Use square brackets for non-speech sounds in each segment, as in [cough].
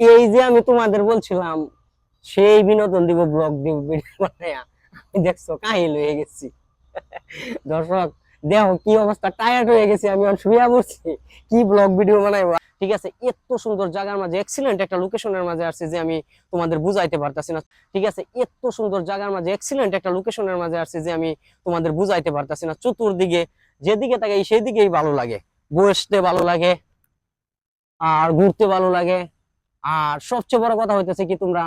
এই যে আমি তোমাদের বলছিলাম, সেই বিনোদন দিব ব্লগ দিব বানায়া। আমি দেখছ, কাহিল হয়ে গেছি। দর্শক, দেখো কি অবস্থা টায়ার্ড হয়ে গেছি, আমি শুয়ে পড়ছি। কি ব্লগ ভিডিও বানাইবো? ঠিক আছে, এত সুন্দর জায়গার মাঝে এক্সিলেন্ট একটা লোকেশনের মাঝে আসছে যে আমি তোমাদের বুঝাইতে পারতাছি না। ঠিক আছে, এত সুন্দর জায়গার মাঝে এক্সিলেন্ট একটা লোকেশনের মাঝে আসছে যে আমি তোমাদের বুঝাইতে পারতাছি না। চতুর্দিকে, যেদিকে তাকাই সেই দিকেই ভালো লাগে। বসতে ভালো লাগে, আর ঘুরতে ভালো লাগে। আর সবচেয়ে বড় কথা হইতেছে কি, তোমরা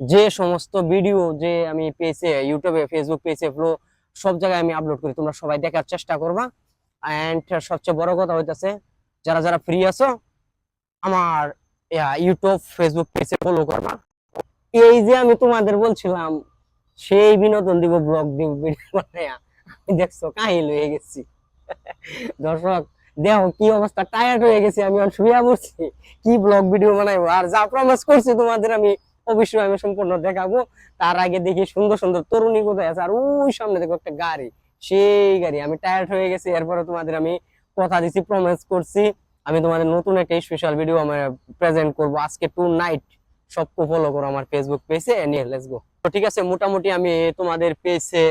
যে সমস্ত ভিডিও যে আমি পেয়েছে ইউটিউবে ফেসবুক পেয়েছে ফ্লো সব জায়গায় আমি আপলোড করি, তোমরা সবাই দেখার চেষ্টা করবা। এন্ড সবচেয়ে বড় কথা হইতেছে, যারা যারা ফ্রি আছো, আমার ইউটিউব ফেসবুক পেজে ফলো করবা। এই যে আমি তোমাদের বলছিলাম, সেই বিনোদন দিব ব্লগ দিব দেখছ, কাহিল হয়ে গেছি। [laughs] দর্শক দেখো কি অবস্থা টায়ার্ড হয়ে গেছি, আমি শুয়ে পড়ছি। কি ব্লগ ভিডিও বানাইবো? আর যা প্রমিস করছি তোমাদের আমি অবশ্যই আমি সম্পূর্ণ দেখাবো। তার আগে দেখি সুন্দর সুন্দর তরুণী কোথায় আছে? আর ওই সামনে দেখো একটা গাড়ি, সেই গাড়ি। আমি টায়ার্ড হয়ে গেছি, এরপরে তোমাদের আমি কথা দিছি প্রমিস করছি। আমি তোমাদের নতুন একটা স্পেশাল ভিডিও আমি প্রেজেন্ট করব আজকে টু নাইট সবকো ফলো করো আমার ফেসবুক পেজে নিয়ে লেটস গো তো ঠিক আছে, মোটামুটি আমি তোমাদের পেজে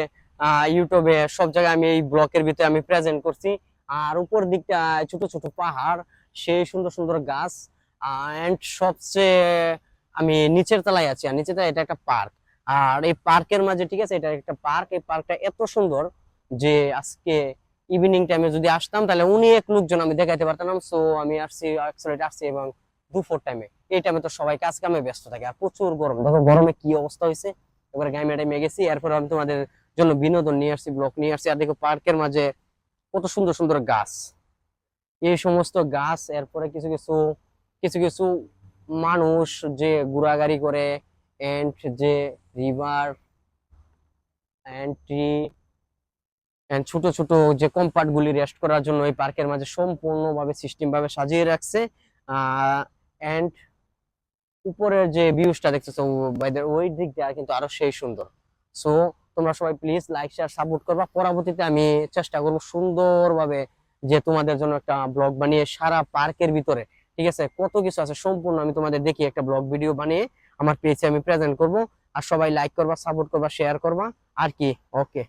ইউটিউবে সব জায়গায় আমি এই ব্লকের ভিতরে আমি প্রেজেন্ট করছি। আর উপর দিকটা ছোট ছোট পাহাড় সেই সুন্দর সুন্দর গাছ সবচেয়ে আমি নিচের তলায় আছি, আর তলায় এটা একটা পার্ক। আর এই পার্কের মাঝে, ঠিক আছে, এটা একটা পার্ক, এই পার্কটা এত সুন্দর যে আজকে ইভিনিং টাইমে যদি আসতাম, তাহলে অনেক লোকজন আমি দেখাইতে পারতাম। সো আমি আসছি আসছি এবং দুপুর টাইমে এই টাইমে তো সবাই কাজ কামে ব্যস্ত থাকে, আর প্রচুর গরম। দেখো, গরমে কি অবস্থা হয়েছে? এবারে গাইমে টাইমে গেছি, এরপর আমি তোমাদের জন্য বিনোদন নিয়ে আসছি ব্লক নিয়ে আসছি। আর দেখো, পার্কের মাঝে কত সুন্দর সুন্দর গাছ। এই সমস্ত গাছ, এরপরে কিছু কিছু কিছু কিছু মানুষ যে ঘোরাঘুরি করে এন্ড যে রিভার এন্ড ট্রি ছোট ছোট যে কম্পার্ট গুলি রেস্ট করার জন্য এই পার্কের মাঝে সম্পূর্ণভাবে সিস্টেম ভাবে সাজিয়ে রাখছে। এন্ড উপরের যে ভিউজটা দেখতেছো ওই দিক দিয়ে কিন্তু আরও সেই সুন্দর। সো তোমরা সবাই প্লিজ লাইক শেয়ার সাপোর্ট করবা। পরবর্তীতে আমি চেষ্টা করব সুন্দরভাবে যে তোমাদের জন্য একটা ব্লগ বানিয়ে সারা পার্কের ভিতরে, ঠিক আছে? কত কিছু আছে সম্পূর্ণ আমি তোমাদের দেখি একটা ব্লগ ভিডিও বানিয়ে আমার পেজে আমি প্রেজেন্ট করব। আর সবাই লাইক করবা সাপোর্ট করবা শেয়ার করবা। আর কি? ওকে